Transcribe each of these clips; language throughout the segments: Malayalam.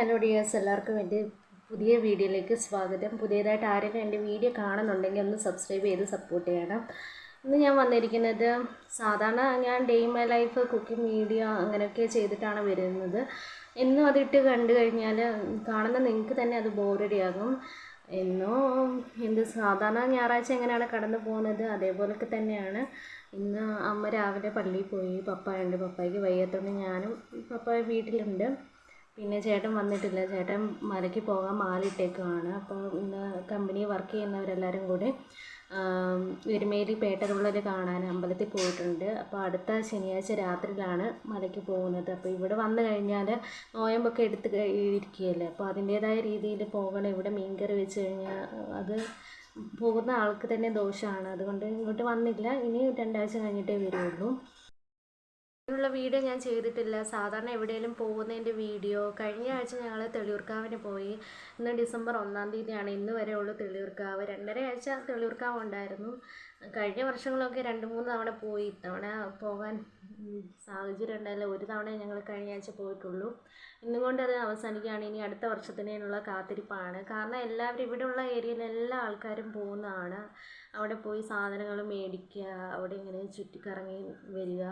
ഹലോ ഡിയേഴ്സ് എല്ലാവർക്കും എന്റെ പുതിയ വീഡിയോയിലേക്ക് സ്വാഗതം. പുതിയതായിട്ട് ആരെങ്കിലും എന്റെ വീഡിയോ കാണുന്നുണ്ടെങ്കിൽ ഒന്ന് സബ്സ്ക്രൈബ് ചെയ്ത് സപ്പോർട്ട് ചെയ്യണം. ഇന്ന് ഞാൻ വന്നിരിക്കുന്നത് സാധാരണ ഞാൻ day my life cooking video അങ്ങനെയൊക്കെ ചെയ്തിട്ടാണ് വരുന്നത്. എന്നും അതിട്ട് കണ്ടു കഴിഞ്ഞാൽ കാണുന്ന നിങ്ങൾക്ക് തന്നെ അത് ബോറടിയാകും എന്നോ എന്ത് സാധാരണ ഞായറാഴ്ച എങ്ങനെയാണ് കടന്നു പോകുന്നത്? അതേപോലൊക്കെ തന്നെയാണ്. ഇന്ന് അമ്മ രാവിലെ പള്ളിയിൽ പോയി. പപ്പായുണ്ട്. പപ്പായ്ക്ക് വയ്യാത്തതുകൊണ്ട് ഞാനും പപ്പായ വീട്ടിലുണ്ട്. പിന്നെ ചേട്ടൻ വന്നിട്ടില്ല. ചേട്ടൻ മലയ്ക്ക് പോകാൻ മാലിട്ടേക്കുവാണ്. അപ്പോൾ ഇന്ന് കമ്പനി വർക്ക് ചെയ്യുന്നവരെല്ലാവരും കൂടി എരുമേലി പേട്ടതുള്ളൽ കാണാൻ അമ്പലത്തിൽ പോയിട്ടുണ്ട്. അപ്പോൾ അടുത്ത ശനിയാഴ്ച രാത്രിയിലാണ് മലയ്ക്ക് പോകുന്നത്. അപ്പോൾ ഇവിടെ വന്നു കഴിഞ്ഞാൽ നോയമ്പൊക്കെ എടുത്ത് ഇരിക്കുകയല്ലേ? അപ്പോൾ അതിന്റേതായ രീതിയിൽ പോകണം. ഇവിടെ മീൻകറി വെച്ച് കഴിഞ്ഞാൽ അത് പോകുന്ന ആൾക്ക് തന്നെ ദോഷമാണ് അതുകൊണ്ട് ഇങ്ങോട്ട് വന്നില്ല. ഇനി രണ്ടാഴ്ച കഴിഞ്ഞിട്ടേ വരുള്ളൂ. ഇതിനുള്ള വീഡിയോ ഞാൻ ചെയ്തിട്ടില്ല. സാധാരണ എവിടെയെങ്കിലും പോകുന്നതിന്റെ വീഡിയോ. കഴിഞ്ഞ ആഴ്ച ഞങ്ങൾ തെളിയൂർക്കാവിന് പോയി. ഇന്ന് ഡിസംബർ ഒന്നാം തീയതിയാണ്. ഇന്ന് വരെ ഉള്ളൂ തെളിയൂർക്കാവ്. രണ്ടര ആഴ്ച തെളിയൂർക്കാവ് ഉണ്ടായിരുന്നു. കഴിഞ്ഞ വർഷങ്ങളൊക്കെ രണ്ട് മൂന്ന് തവണ പോയി. ഇത്തവണ പോകാൻ സാഹചര്യം ഉണ്ടായില്ല. ഒരു തവണ ഞങ്ങൾ കഴിഞ്ഞ ആഴ്ച പോയിട്ടുള്ളൂ. ഇന്നും കൊണ്ട് അത് അവസാനിക്കുകയാണ്. ഇനി അടുത്ത വർഷത്തിനുള്ള കാത്തിരിപ്പാണ്. കാരണം എല്ലാവരും ഇവിടെയുള്ള ഏരിയയിലെ എല്ലാ ആൾക്കാരും പോകുന്നതാണ്. അവിടെ പോയി സാധനങ്ങൾ മേടിക്കുക അവിടെ ഇങ്ങനെ ചുറ്റിക്കറങ്ങി വരിക.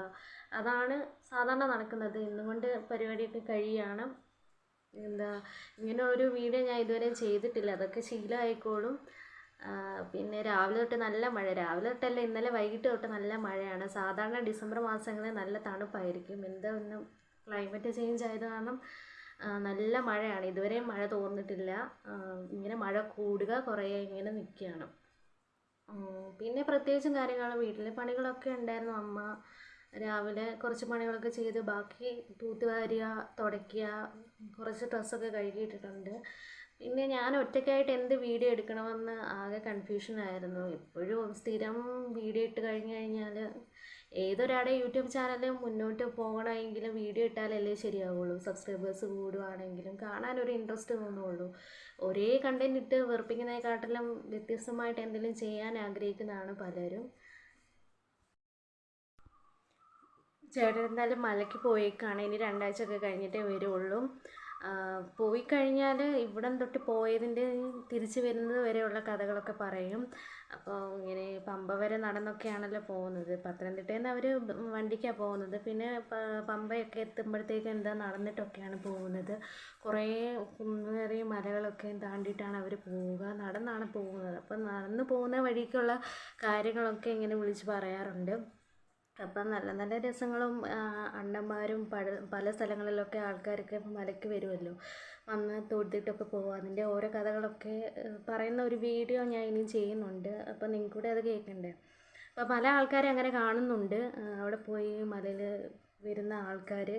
അതാണ് സാധാരണ നടക്കുന്നത്. ഇന്നും കൊണ്ട് പരിപാടിയൊക്കെ കഴിയുകയാണ്. എന്താ ഇങ്ങനെ ഒരു വീഡിയോ ഞാൻ ഇതുവരെ ചെയ്തിട്ടില്ല. അതൊക്കെ ശീലമായിക്കോളും. പിന്നെ രാവിലെ തൊട്ട് നല്ല മഴ. രാവിലെ തൊട്ടല്ല ഇന്നലെ വൈകിട്ട് തൊട്ട് നല്ല മഴയാണ്. സാധാരണ ഡിസംബർ മാസങ്ങളിൽ നല്ല തണുപ്പായിരിക്കും. എന്താ ഒന്ന് ക്ലൈമറ്റ് ചേഞ്ച് ആയത് കാരണം നല്ല മഴയാണ്. ഇതുവരെയും മഴ തോന്നിട്ടില്ല ഇങ്ങനെ മഴ കൂടുക കുറയുക ഇങ്ങനെ നിൽക്കുകയാണ് പിന്നെ പ്രത്യേകിച്ചും കാര്യങ്ങൾ വീട്ടിലെ പണികളൊക്കെ ഉണ്ടായിരുന്നു അമ്മ. രാവിലെ കുറച്ച് പണികളൊക്കെ ചെയ്ത് ബാക്കി തൂത്തുവാരുക തുടയ്ക്കുക കുറച്ച് ഡ്രസ്സൊക്കെ കഴുകിയിട്ടിട്ടുണ്ട്. പിന്നെ ഞാൻ ഒറ്റയ്ക്കായിട്ട് എന്ത് വീഡിയോ എടുക്കണമെന്ന് ആകെ കൺഫ്യൂഷൻ ആയിരുന്നു. എപ്പോഴും സ്ഥിരം വീഡിയോ ഇട്ട് കഴിഞ്ഞ് കഴിഞ്ഞാൽ ഏതൊരാടെ യൂട്യൂബ് ചാനൽ മുന്നോട്ട് പോകണമെങ്കിലും വീഡിയോ ഇട്ടാലല്ലേ ശരിയാവുള്ളൂ. സബ്സ്ക്രൈബേഴ്സ് കൂടുവാണെങ്കിലും ഒരു ഇൻട്രസ്റ്റ് തോന്നുള്ളൂ. ഒരേ കണ്ടന്റ് ഇട്ട് വെറുപ്പിക്കുന്നതിനെക്കാട്ടിലും വ്യത്യസ്തമായിട്ട് എന്തെങ്കിലും ചെയ്യാൻ ആഗ്രഹിക്കുന്നതാണ് പലരും. ചേട്ടൻ എന്തായാലും മലയ്ക്ക് പോയേക്കാണ്. ഇനി രണ്ടാഴ്ച ഒക്കെ കഴിഞ്ഞിട്ടേ വരുള്ളൂ. പോയി കഴിഞ്ഞാൽ ഇവിടം തൊട്ട് പോയതിന്റെ തിരിച്ചു വരുന്നത് വരെയുള്ള കഥകളൊക്കെ പറയും. അപ്പോൾ ഇങ്ങനെ പമ്പ വരെ നടന്നൊക്കെയാണല്ലോ പോകുന്നത്. പത്തനംതിട്ടയിൽ നിന്ന് അവർ വണ്ടിക്കാണ് പോകുന്നത്. പിന്നെ പമ്പയൊക്കെ എത്തുമ്പോഴത്തേക്ക് എന്താ നടന്നിട്ടൊക്കെയാണ് പോകുന്നത്. കുറേ കുന്നേറിയ മലകളൊക്കെ താണ്ടിയിട്ടാണ് അവർ പോവുക. നടന്നാണ് പോകുന്നത്. അപ്പം നടന്നു പോകുന്ന വഴിക്കുള്ള കാര്യങ്ങളൊക്കെ ഇങ്ങനെ വിളിച്ച് പറയാറുണ്ട്. അപ്പം നല്ല നല്ല രസങ്ങളും അണ്ണന്മാരും പല പല സ്ഥലങ്ങളിലൊക്കെ ആൾക്കാരൊക്കെ മലയ്ക്ക് വരുമല്ലോ വന്ന് തൊഴുതിട്ടൊക്കെ പോകും അതിന്റെ ഓരോ കഥകളൊക്കെ പറയുന്ന ഒരു വീഡിയോ ഞാൻ ഇനി ചെയ്യുന്നുണ്ട്. അപ്പം നിങ്ങൾക്ക് കൂടെ അത് കേൾക്കണ്ടേ? അപ്പോൾ പല ആൾക്കാരെ അങ്ങനെ കാണുന്നുണ്ട്. അവിടെ പോയി മലയിൽ വരുന്ന ആൾക്കാർ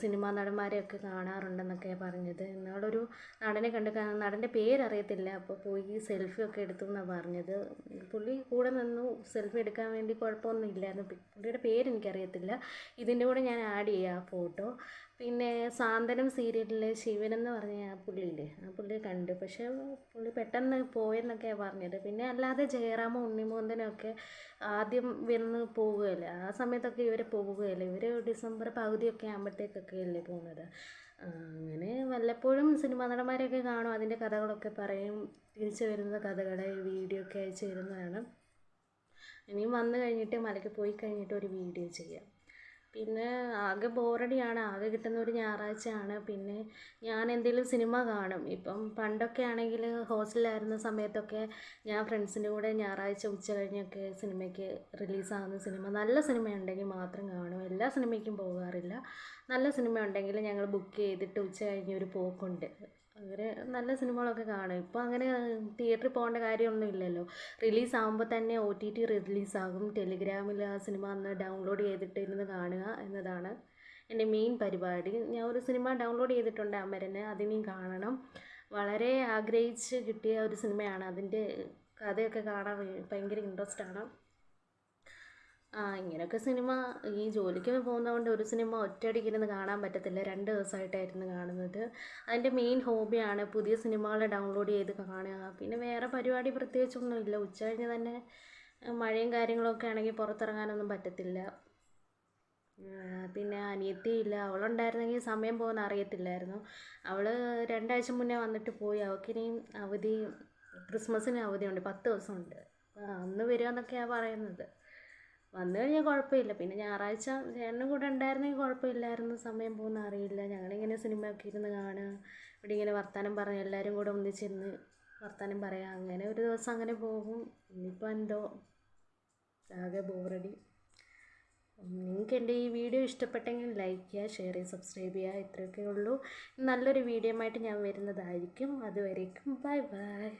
സിനിമാ നടന്മാരെയൊക്കെ കാണാറുണ്ടെന്നൊക്കെ പറഞ്ഞത്. ഇന്നാളൊരു നടനെ കണ്ട് നടന്റെ പേരറിയത്തില്ല. അപ്പോൾ പോയി സെൽഫി ഒക്കെ എടുത്തു എന്നാണ് പറഞ്ഞത്. പുള്ളി കൂടെ നിന്നു സെൽഫി എടുക്കാൻ വേണ്ടി കുഴപ്പമൊന്നും ഇല്ലായിരുന്നു. പുള്ളിയുടെ പേര് എനിക്കറിയത്തില്ല ഇതിന്റെ കൂടെ ഞാൻ ആഡ് ചെയ്യാം ആ ഫോട്ടോ. പിന്നെ സാന്തനം സീരിയലിലെ ശിവൻ എന്ന് പറഞ്ഞ ആ പുള്ളിയില്ലേ? ആ പുള്ളി കണ്ടു. പക്ഷേ പുള്ളി പെട്ടെന്ന് പോയെന്നൊക്കെയാണ് പറഞ്ഞത് പിന്നെ അല്ലാതെ ജയറാമും ഉണ്ണിമോന്തനും ഒക്കെ ആദ്യം വന്ന് പോവുകയല്ലേ? ആ സമയത്തൊക്കെ ഇവർ പോവുകയല്ലേ? ഇവർ ഡിസംബർ പകുതിയൊക്കെ ആകുമ്പോഴത്തേക്കൊക്കെ അല്ലേ പോകുന്നത്? അങ്ങനെ വല്ലപ്പോഴും സിനിമാ നടന്മാരെയൊക്കെ കാണും. അതിന്റെ കഥകളൊക്കെ പറയും. തിരിച്ചു വരുന്ന കഥകളെ വീഡിയോ ഒക്കെ അയച്ചു തരുന്നതാണ്. ഇനിയും വന്നു കഴിഞ്ഞിട്ട് മലയ്ക്ക് പോയി കഴിഞ്ഞിട്ട് ഒരു വീഡിയോ ചെയ്യാം. പിന്നെ ആകെ ബോറടിയാണ്. ആകെ കിട്ടുന്ന ഒരു ഞായറാഴ്ചയാണ്. പിന്നെ ഞാൻ എന്തെങ്കിലും സിനിമ കാണും. ഇപ്പം പണ്ടൊക്കെ ആണെങ്കിൽ ഹോസ്റ്റലിലായിരുന്ന സമയത്തൊക്കെ ഞാൻ ഫ്രണ്ട്സിന്റെ കൂടെ ഞായറാഴ്ച ഉച്ച കഴിഞ്ഞൊക്കെ സിനിമയ്ക്ക് റിലീസാകുന്ന സിനിമ നല്ല സിനിമ ഉണ്ടെങ്കിൽ മാത്രം കാണും. എല്ലാ സിനിമയ്ക്കും പോകാറില്ല. നല്ല സിനിമ ഉണ്ടെങ്കിൽ ഞങ്ങൾ ബുക്ക് ചെയ്തിട്ട് ഉച്ച കഴിഞ്ഞൊരു പോക്കുണ്ട്. അങ്ങനെ നല്ല സിനിമകളൊക്കെ കാണും. ഇപ്പോൾ അങ്ങനെ തിയേറ്ററിൽ പോകേണ്ട കാര്യമൊന്നും ഇല്ലല്ലോ. റിലീസ് ആകുമ്പോൾ തന്നെ ഒ ടി ടി റിലീസാകും. ടെലിഗ്രാമിൽ ആ സിനിമ അന്ന് ഡൗൺലോഡ് ചെയ്തിട്ട് ഇരുന്ന് കാണുക എന്നതാണ് എന്റെ മെയിൻ പരിപാടി. ഞാൻ ഒരു സിനിമ ഡൗൺലോഡ് ചെയ്തിട്ടുണ്ട് അമരന് അതിനെയും കാണണം. വളരെ ആഗ്രഹിച്ച് കിട്ടിയ ഒരു സിനിമയാണ്. അതിന്റെ കഥയൊക്കെ കാണാൻ ഭയ- ഭയങ്കര ഇൻട്രസ്റ്റ് ആണ് ഇങ്ങനെയൊക്കെ സിനിമ ഈ ജോലിക്ക് പോകുന്നതുകൊണ്ട് ഒരു സിനിമ ഒറ്റയടിക്കിരുന്ന് കാണാൻ പറ്റത്തില്ല. രണ്ട് ദിവസമായിട്ടായിരുന്നു കാണുന്നത്. അതിന്റെ മെയിൻ ഹോബിയാണ് പുതിയ സിനിമകൾ ഡൗൺലോഡ് ചെയ്ത് കാണുക. പിന്നെ വേറെ പരിപാടി പ്രത്യേകിച്ചൊന്നും ഇല്ല. ഉച്ച കഴിഞ്ഞ് തന്നെ മഴയും കാര്യങ്ങളൊക്കെ ആണെങ്കിൽ പുറത്തിറങ്ങാനൊന്നും പറ്റത്തില്ല. പിന്നെ അനിയത്തിയില്ല അവളുണ്ടായിരുന്നെങ്കിൽ സമയം പോകുന്ന അറിയത്തില്ലായിരുന്നു. അവൾ രണ്ടാഴ്ച മുന്നേ വന്നിട്ട് പോയി. അവൾക്കിനിയും അവധി ക്രിസ്മസിന് അവധിയുണ്ട്. പത്ത് ദിവസമുണ്ട്. അന്ന് വരുമെന്നൊക്കെയാണ് പറയുന്നത്. വന്നു കഴിഞ്ഞാൽ കുഴപ്പമില്ല. പിന്നെ ഞായറാഴ്ച ചേട്ടനും കൂടെ ഉണ്ടായിരുന്നെങ്കിൽ കുഴപ്പമില്ലായിരുന്നു. സമയം പോകുന്ന അറിയില്ല. ഞങ്ങളിങ്ങനെ സിനിമയൊക്കെ ഇരുന്ന് കാണുക. ഇവിടെ ഇങ്ങനെ വർത്തമാനം പറഞ്ഞ് എല്ലാവരും കൂടെ ഒന്നിച്ചിരുന്ന് വർത്തമാനം പറയാം. അങ്ങനെ ഒരു ദിവസം അങ്ങനെ പോകും. ഇനിയിപ്പോൾ എന്തോ ആകെ ബോറടി. നിങ്ങൾക്ക് എന്റെ ഈ വീഡിയോ ഇഷ്ടപ്പെട്ടെങ്കിൽ ലൈക്ക് ചെയ്യുക ഷെയർ ചെയ്യുക സബ്സ്ക്രൈബ് ചെയ്യുക. ഇത്രയൊക്കെ ഉള്ളൂ. നല്ലൊരു വീഡിയോ ആയിട്ട് ഞാൻ വരുന്നതായിരിക്കും. അതുവരേക്കും. Bye bye.